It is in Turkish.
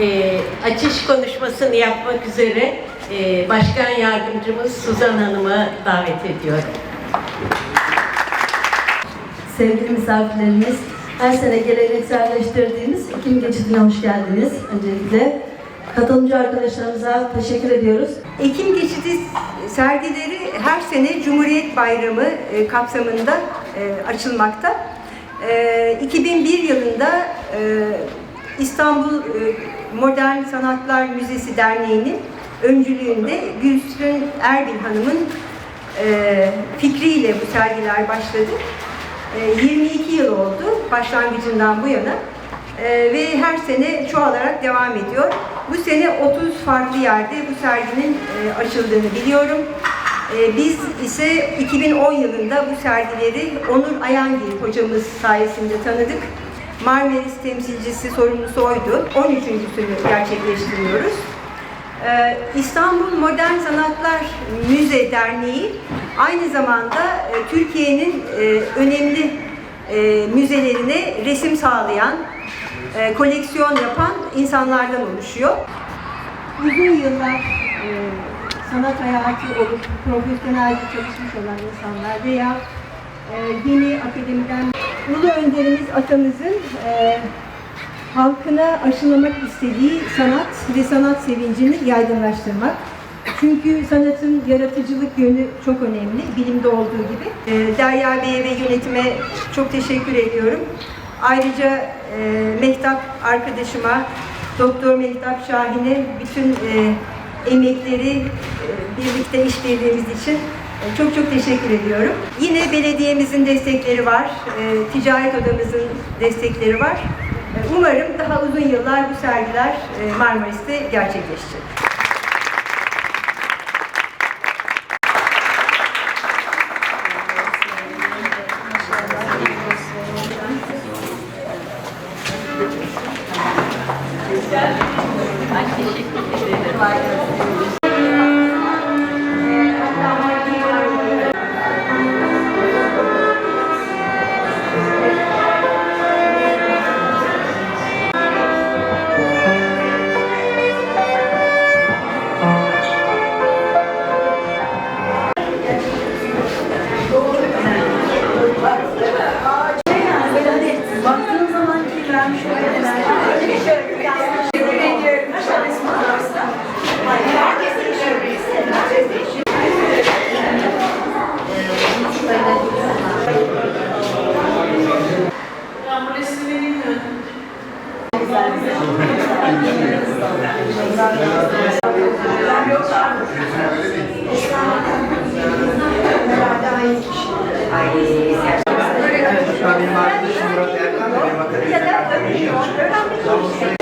e, açış konuşmasını yapmak üzere e, Başkan Yardımcımız Suzan Hanım'ı davet ediyorum. Sevgili misafirlerimiz, her sene gelenekselleştirdiğimiz Ekim Geçidi'ne hoş geldiniz. Öncelikle katılımcı arkadaşlarımıza teşekkür ediyoruz. Ekim geçidi sergileri her sene Cumhuriyet Bayramı e, kapsamında e, açılmakta. E, 2001 yılında e, İstanbul e, Modern Sanatlar Müzesi Derneği'nin öncülüğünde Gülsün Erbil Hanım'ın e, fikriyle bu sergiler başladı. E, 22 yıl oldu başlangıcından bu yana E, ve her sene çoğalarak devam ediyor. Bu sene 30 farklı yerde bu serginin e, açıldığını biliyorum. E, Biz ise 2010 yılında bu sergileri Onur Ayangil hocamız sayesinde tanıdık. Marmaris temsilcisi sorumlusu oydu. 13.sünü gerçekleştiriyoruz. Ee, İstanbul Modern Sanatlar Müze Derneği aynı zamanda e, Türkiye'nin e, önemli e, müzelerine resim sağlayan, koleksiyon yapan insanlardan oluşuyor. Uzun yıllar sanat hayatı olup profesyonelce çalışmış olan insanlar veya e, yeni akademiden Ulu Önderimiz atamızın e, halkına aşılamak istediği sanat ve sanat sevincini yaygınlaştırmak. Çünkü sanatın yaratıcılık yönü çok önemli, bilimde olduğu gibi. Ee, Derya Bey'e ve yönetime çok teşekkür ediyorum. Ayrıca e, Mehtap arkadaşıma, Doktor Mehtap Şahin'e bütün e, emekleri, e, birlikte işbirliğimiz için e, çok çok teşekkür ediyorum. Yine belediyemizin destekleri var, e, ticaret odamızın destekleri var. E, umarım daha uzun yıllar bu sergiler e, Marmaris'te gerçekleşecek. Ben teşekkür. Benim arkadaşım Murat Erkan da benim akademik arkadaşım.